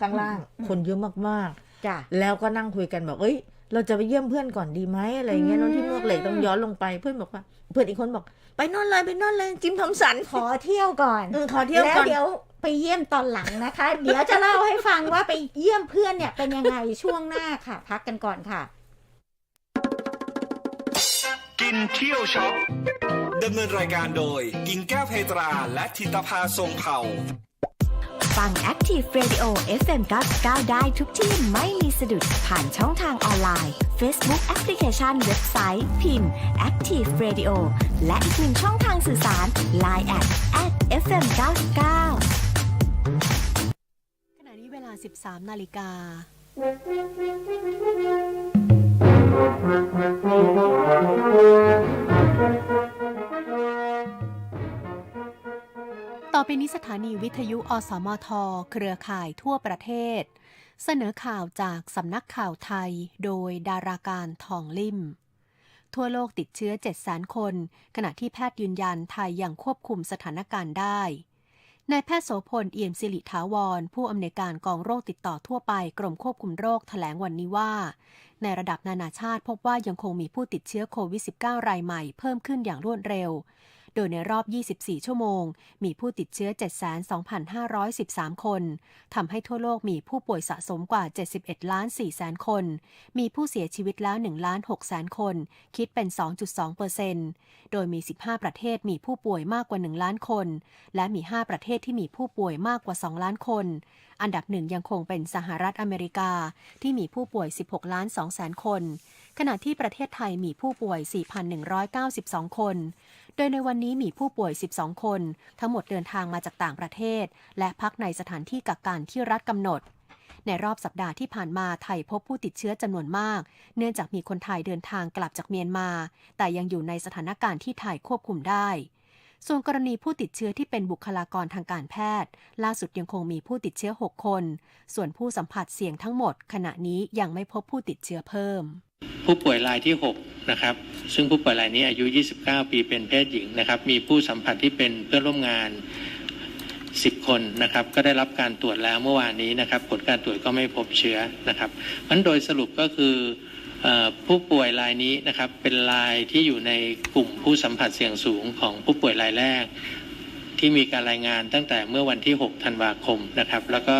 ข้างล่างอืมคนเยอะมากจ้ะๆแล้วก็นั่งคุยกันบอกเอ้ย เราจะไปเยี่ยมเพื่อนก่อนดีไหมอะไรอย่างเงี้ยอืมโนนที่มวกเหล็กต้องย้อนลงไปเพื่อนบอกว่าเพื่อนอีกคนบอก ไปนอนเลยไปนอนเลยจิมทอมสันขอเที่ยวก่อนเออขอเที่ยวแล้วก่อนเดี๋ยวไปเยี่ยมตอนหลังนะคะ เดี๋ยวจะเล่าให้ฟังว่าไปเยี่ยมเพื่อนเนี่ยเป็นยังไงช่วงหน้าค่ะ พักกันก่อนค่ะ กินเที่ยวช็อปดำเนินรายการโดย กิ่งแก้วเพตราและธิตภาทรงเผ่า ฟัง Active Radio FM 99ได้ทุกที่ไม่มีสะดุดผ่านช่องทางออนไลน์ Facebook แอปพลิเคชันเว็บไซต์ พิมพ์ Active Radio และอีกหนึ่งช่องทางสื่อสาร Line at at FM 99ขณะนี้เวลา 13 นาฬิกาต่อ ไปนี้สถานีวิทยุอสมท เครือข่ายทั่วประเทศ เสนอข่าวจากสำนักข่าวไทย โดยดาราการทองลิ่ม ทั่วโลกติดเชื้อ 7 0 0 0 0คน ขณะที่แพทย์ยืนยันไทยยังควบคุมสถานการณ์ได้นายแพทย์โสพลเอี่ยมสิริถาวร ผู้อำนวยการกองโรคติดต่อทั่วไปกรมควบคุมโรคแถลงวันนี้ว่า ในระดับนานาชาติพบว่ายังคงมีผู้ติดเชื้อโควิด -19 รายใหม่เพิ่มขึ้นอย่างรวดเร็ว โดยในรอบ 24 ชั่วโมง มีผู้ติดเชื้อ 72,513 คน ทำให้ทั่วโลกมีผู้ป่วยสะสมกว่า 71 ล้าน4แสนคน มีผู้เสียชีวิตแล้ว1ล้าน6แสนคน คิดเป็น 2.2เปอร์เซนต์โดยมี 15 ประเทศมีผู้ป่วยมากกว่า 1 ล้านคน และมี 5 ประเทศที่มีผู้ป่วยมากกว่า 2 ล้านคน อันดับหนึ่งยังคงเป็นสหรัฐอเมริกาที่มีผู้ป่วย 16 ล้าน2แสนคน ขณะที่ประเทศไทยมีผู้ป่วย 4,192 คน โดยในวันนี้มีผู้ป่วย 12 คน ทั้งหมดเดินทางมาจากต่างประเทศ และพักในสถานที่กักกันที่รัฐกำหนด ในรอบสัปดาห์ที่ผ่านมาไทยพบผู้ติดเชื้อจำนวนมาก เนื่องจากมีคนไทยเดินทางกลับจากเมียนมา แต่ยังอยู่ในสถานการณ์ที่ไทยควบคุมได้ส่วนกรณีผู้ติดเชื้อที่เป็นบุคลากรทางการแพทย์ ล่าสุดยังคงมีผู้ติดเชื้อ 6 คน ส่วนผู้สัมผัสเสี่ยงทั้งหมด ขณะนี้ยังไม่พบผู้ติดเชื้อเพิ่ม ผู้ป่วยรายที่ 6 นะครับ ซึ่งผู้ป่วยรายนี้อายุ 29 ปีเป็นเพศหญิงนะครับ มีผู้สัมผัสที่เป็นเพื่อนร่วมงาน 10 คนนะครับ ก็ได้รับการตรวจแล้วเมื่อวานนี้นะครับ ผลการตรวจก็ไม่พบเชื้อนะครับมันโดยสรุปก็คือเออผู้ป่วยรายนี้นะครับเป็นรายที่อยู่ในกลุ่มผู้สัมผัสเสี่ยงสูงของผู้ป่วยรายแรก ที่มีการรายงานตั้งแต่เมื่อวันที่ 6 ธันวาคมนะครับ แล้วก็